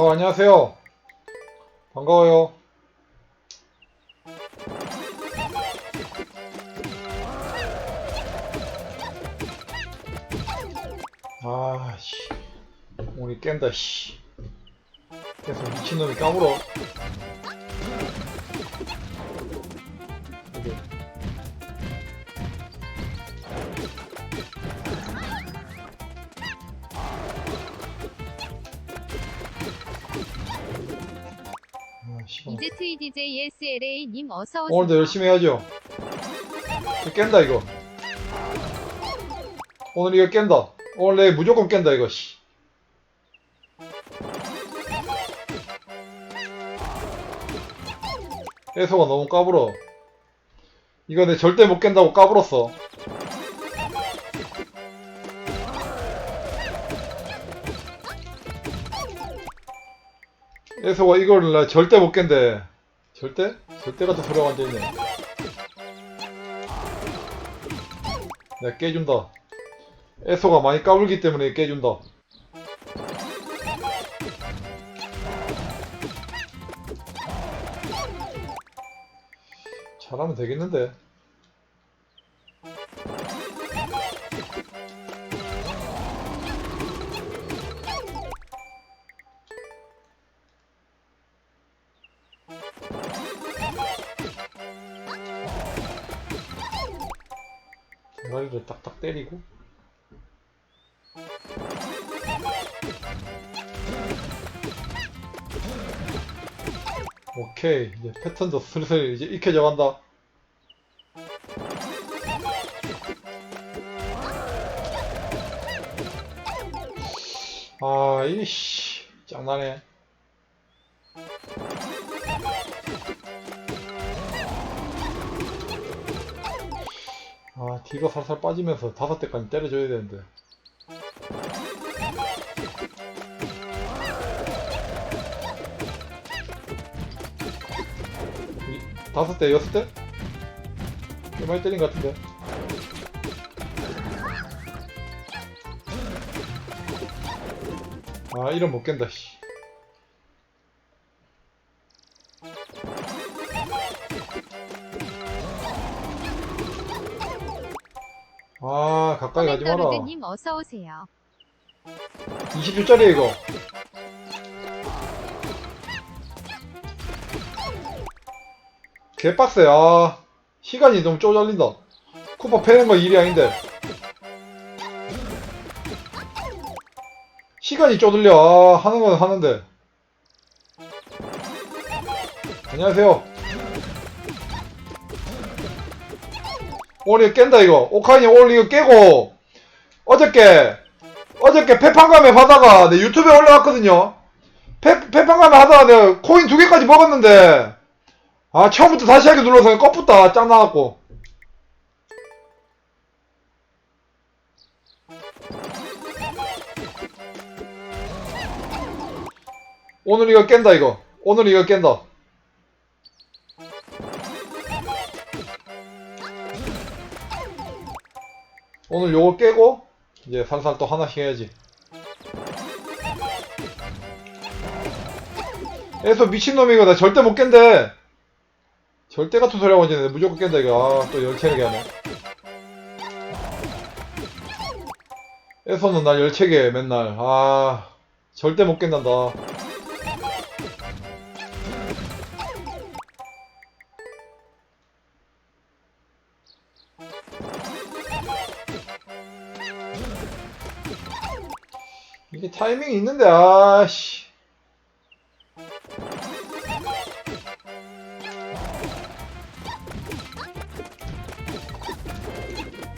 어, 안녕하세요. 반가워요. 아, 씨. 우리 깬다, 씨. 그래서 미친놈이 까불어. 아, 씨발. EZTDJSLA님 어서 오세요. 오늘도 열심히 해야죠. 이거 깬다 이거. 오늘 이거 깬다. 오늘 내 무조건 깬다 이거. 씨. 해소가 너무 까불어. 이거 내 절대 못 깬다고 까불었어. 해소가 이걸 나 절대 못 깬대. 절대? 절대 같은 소리가 앉아 있네. 내가 깨준다. 에소가 많이 까불기 때문에 깨준다. 잘하면 되겠는데. 딱딱 때리고. 오케이 이제 패턴도 슬슬 이제 익혀져 간다. 아 이씨 짱나네 아 뒤가 살살 빠지면서 다섯 대까지 때려줘야 되는데. 이- 다섯 대 여섯 대? 꽤 많이 때린 것 같은데. 아 이런 못 깬다 씨 가지 마라. 커맨더루드님 어서 오세요. 20줄짜리 이거. 개빡세 아 시간이 너무 쪼잘린다. 쿠퍼 패는 거 일이 아닌데. 시간이 쪼들려. 아 하는 건 하는데. 안녕하세요. 오늘 이거 깬다 이거. 오카니 오늘 이거 깨고 어저께 어저께 페판감에 하다가 내 유튜브에 올라왔거든요. 페, 페판감에 하다가 내가 코인 두 개까지 먹었는데, 아, 처음부터 다시 하기 눌러서 껍붙다. 짱 나갖고. 오늘 이거 깬다, 이거. 오늘 이거 깬다. 오늘 요거 깨고, 이제 살살 또 하나씩 해야지. 에서 미친놈이고 나 절대 못 깬대. 절대 같은 소리 하고 있는데 무조건 깬다 이거. 아, 또 열체게 하네. 에서는 날 열체게 해, 맨날. 아, 절대 못 깬단다. 이게 타이밍이 있는데, 아씨.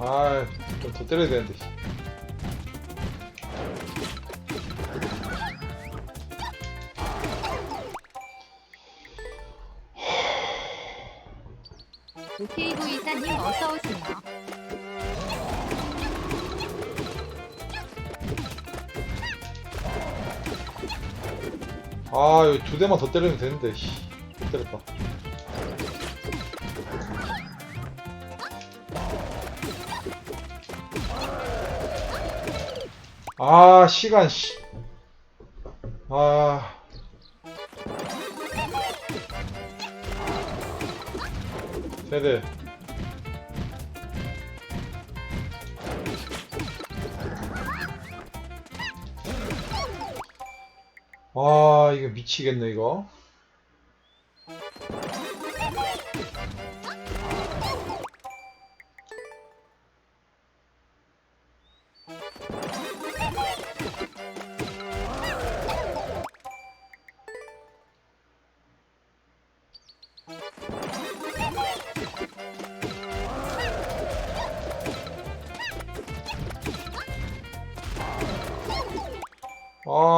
아, 좀 더 때려야 되는데. 씨. 오케이 부 이사님 어서 오세요. 아 여기 두 대만 더 때리면 되는데 씨. 못 때렸다 아 시간 씨. 아 세대 아, 이거 미치겠네, 이거.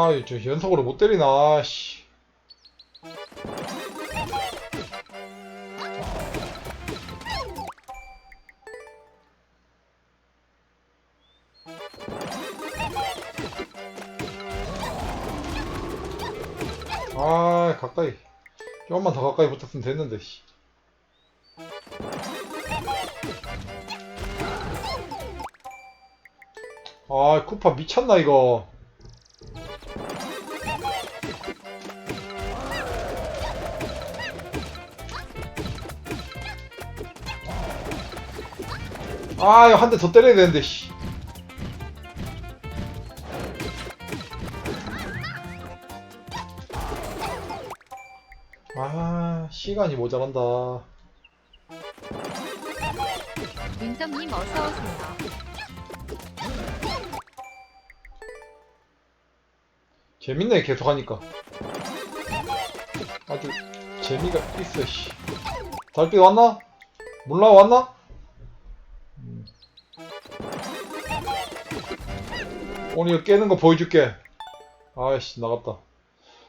아, 저 연속으로 못 때리나, 씨. 아, 가까이. 조금만 더 가까이 붙었으면 됐는데, 씨. 아, 쿠파 미쳤나, 이거. 아, 이거 한 대 더 때려야 되는데, 씨. 아, 시간이 모자란다. 윤성님 어서 오세요. 재밌네, 계속 하니까. 아주 재미가 있어, 씨. 달빛 왔나? 몰라, 왔나? 오늘 이거 깨는 거 보여줄게. 아이씨, 나갔다.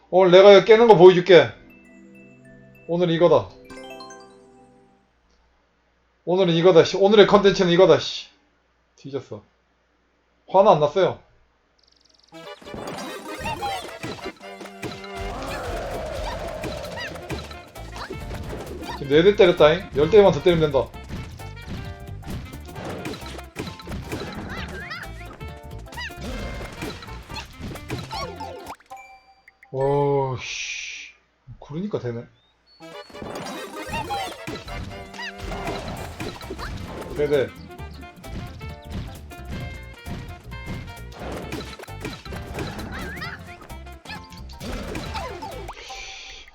오늘 내가 이거 깨는 거 보여줄게. 오늘 이거다. 오늘은 이거다, 씨. 오늘의 컨텐츠는 이거다, 씨. 뒤졌어. 화는 안 났어요. 지금 4대 때렸다잉? 10대만 더 때리면 된다. 오, 씨. 그러니까 되네. 네네.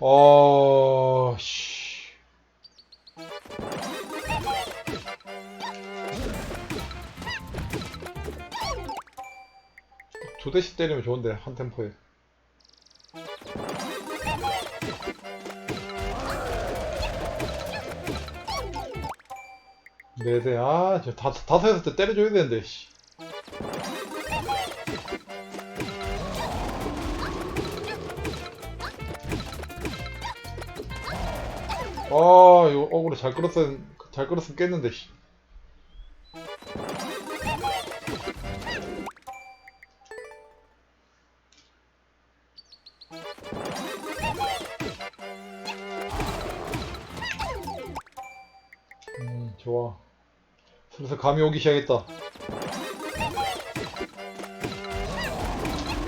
어, 씨. 두 대씩 때리면 좋은데, 한 템포에. 네네, 아, 저 다, 다섯, 여섯 대 때려줘야 되는데, 씨. 아, 이거 억울해. 잘 끌었으면, 잘 끌었으면 깼는데, 씨. 감이 오기 시작했다.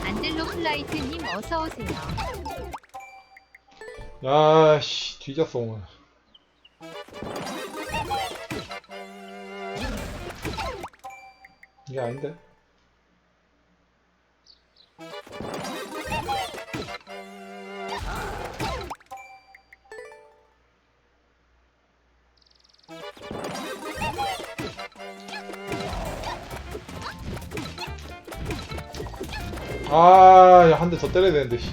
안델로 플라이트님 어서 오세요. 야, 씨, 뒤졌어, 오늘. 이게 아닌데? 아, 야, 한 대 더 때려야 되는데, 씨.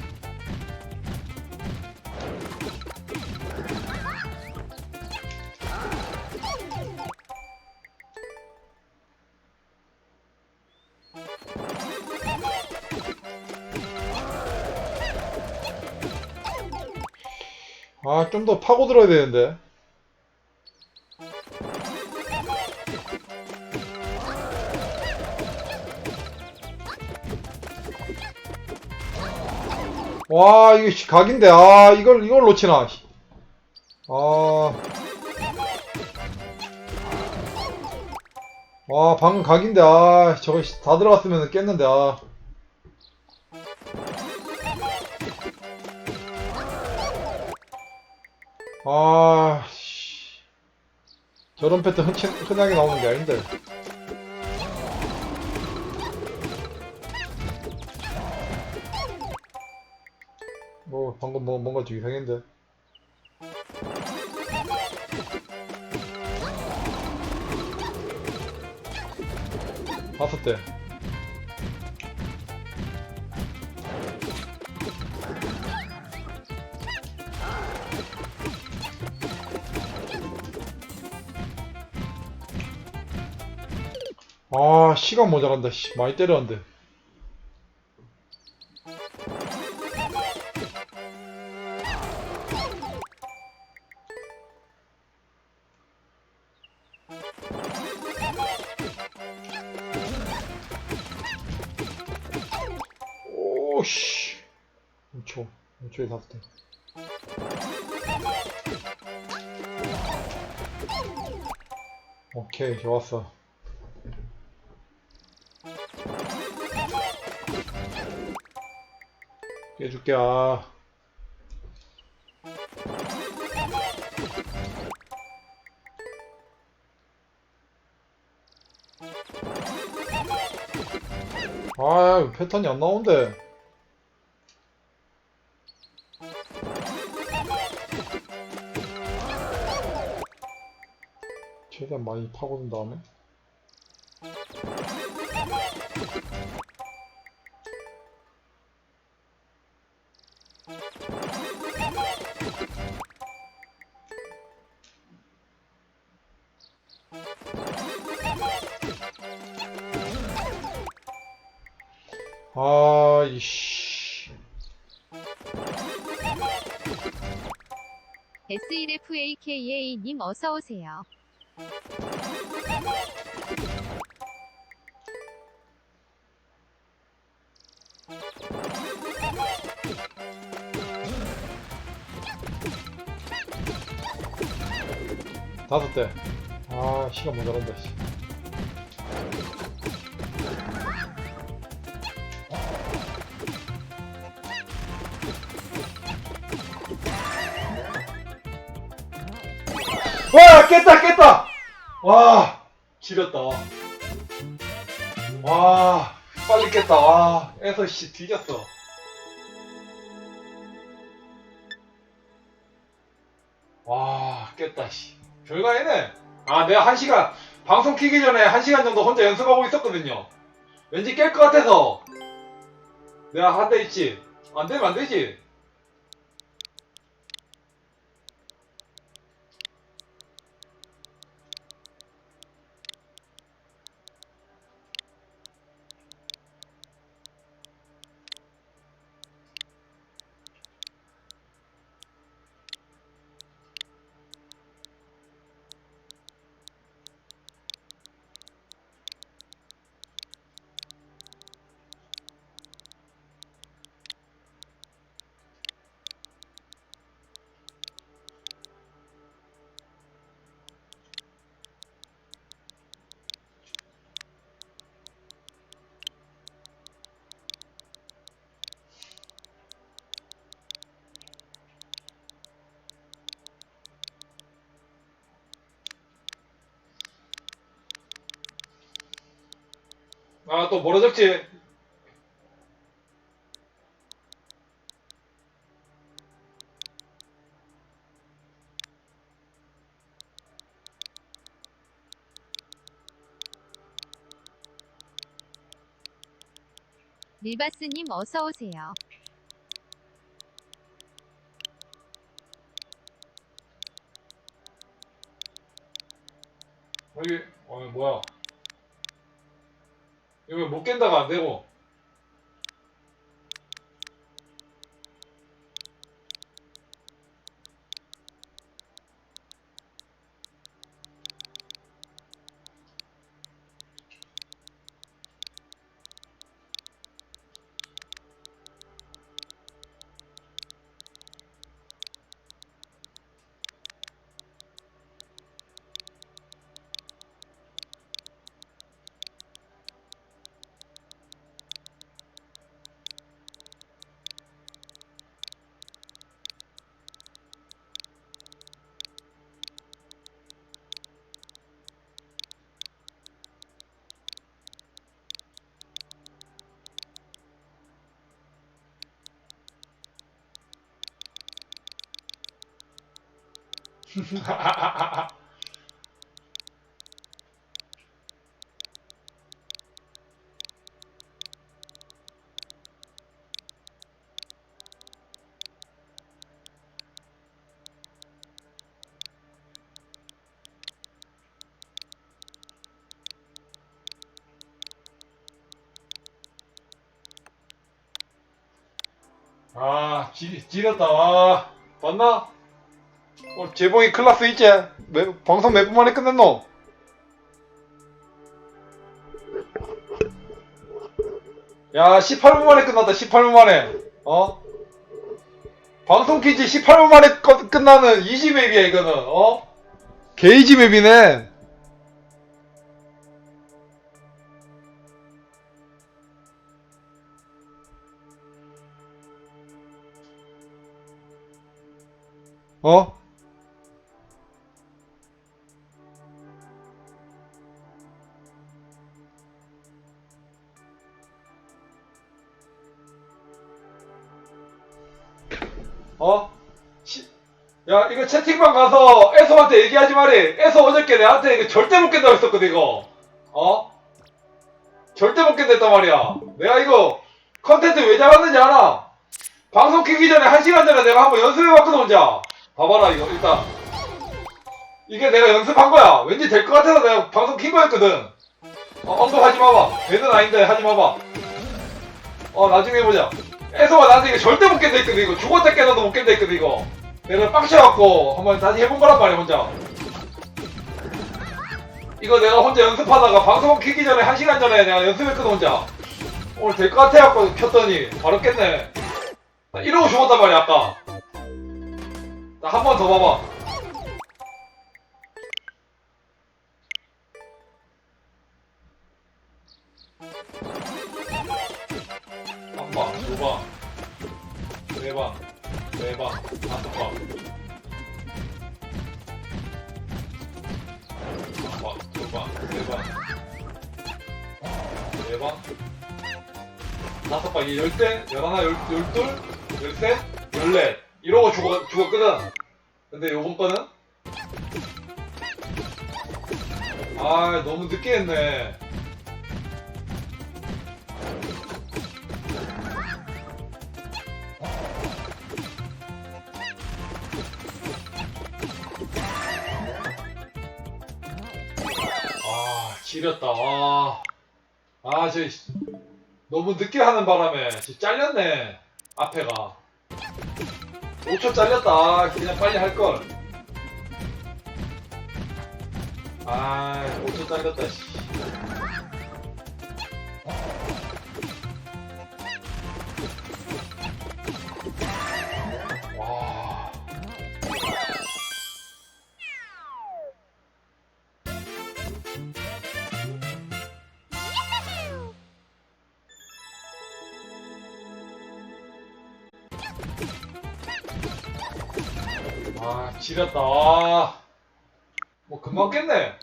아, 좀 더 파고 들어야 되는데. 와, 이거 씨, 각인데. 아, 이걸, 이걸 놓치나. 씨. 아. 와, 방금 각인데. 아, 저거 씨, 다 들어갔으면 깼는데. 아. 아, 씨. 저런 패턴 흔치, 흔하게 나오는 게 아닌데. 뭐, 방금 뭐, 뭔가 좀 이상했는데. 다섯 대. 아, 시간 모자란다, 씨. 많이 때렸는데. 오케이, 좋았어. 깨줄게, 아. 아, 패턴이 안 나온대. 최대한 많이 파고든 다음에. 아, 이씨. S1FAKA님 어서오세요. 다섯 대. 아, 시간 모자란다, 씨. 와, 깼다, 깼다! 와, 지렸다. 와, 빨리 깼다. 와, 에서 씨, 뒤졌어. 와, 깼다, 씨. 별거 아니네. 아, 내가 한 시간, 방송 키기 전에 한 시간 정도 혼자 연습하고 있었거든요. 왠지 깰 것 같아서. 내가 한 대 있지. 안 되면 안 되지. 아, 또 적지? 릴바스님 어서 오세요. 여기, 어, 뭐야. 이거 못 깬다가 안 되고. 아, 지, 지렸다. 와, 봤나? 오늘 재봉이 클라스 있지? 매, 방송 몇 분 만에 끝냈노? 야, 18분 만에 끝났다, 18분 만에. 어? 방송 킨지 18분 만에 꺼- 끝나는 이지 맵이야, 이거는, 어? 게이지 맵이네. 어? 어? 시- 야, 이거 채팅방 가서 애소한테 얘기하지 말이. 애소 어저께 내한테 이거 절대 못 깬다고 했었거든, 이거. 어? 절대 못 깬댔단 말이야. 내가 이거 컨텐츠 왜 잡았는지 알아? 방송 키기 전에 한 시간 전에 내가 한번 연습해봤거든, 혼자. 봐봐라, 이거, 일단. 이게 내가 연습한 거야. 왠지 될 것 같아서 내가 방송 킨 거였거든. 어, 언급하지 마봐. 배는 아닌데, 하지 마봐. 어, 나중에 해보자. 애서가 나한테 이거 절대 못 깬다 했거든, 이거. 죽었다 깨어도 못 깬다 했거든, 이거. 내가 빡쳐갖고 한번 다시 해본 거란 말이야, 혼자. 이거 내가 혼자 연습하다가 방송 키기 전에 한 시간 전에 내가 연습했거든, 혼자. 오늘 될 것 같아 갖고 켰더니 바로 깼네. 나 이러고 죽었단 말이야, 아까. 나 한 번 더 봐봐. 방. 다섯 방, 열대, 열하나, 열, 열둘, 열셋, 열넷. 이러고 죽어, 죽었거든. 근데 요번 거는? 아, 너무 늦게 했네. 아, 지렸다. 와. 아, 저, 씨, 너무 늦게 하는 바람에, 씨, 잘렸네. 앞에가. 5초 잘렸다. 아, 그냥 빨리 할 걸. 아, 5초 잘렸다, 씨. 지렸다. 와. 뭐 금방 깼네.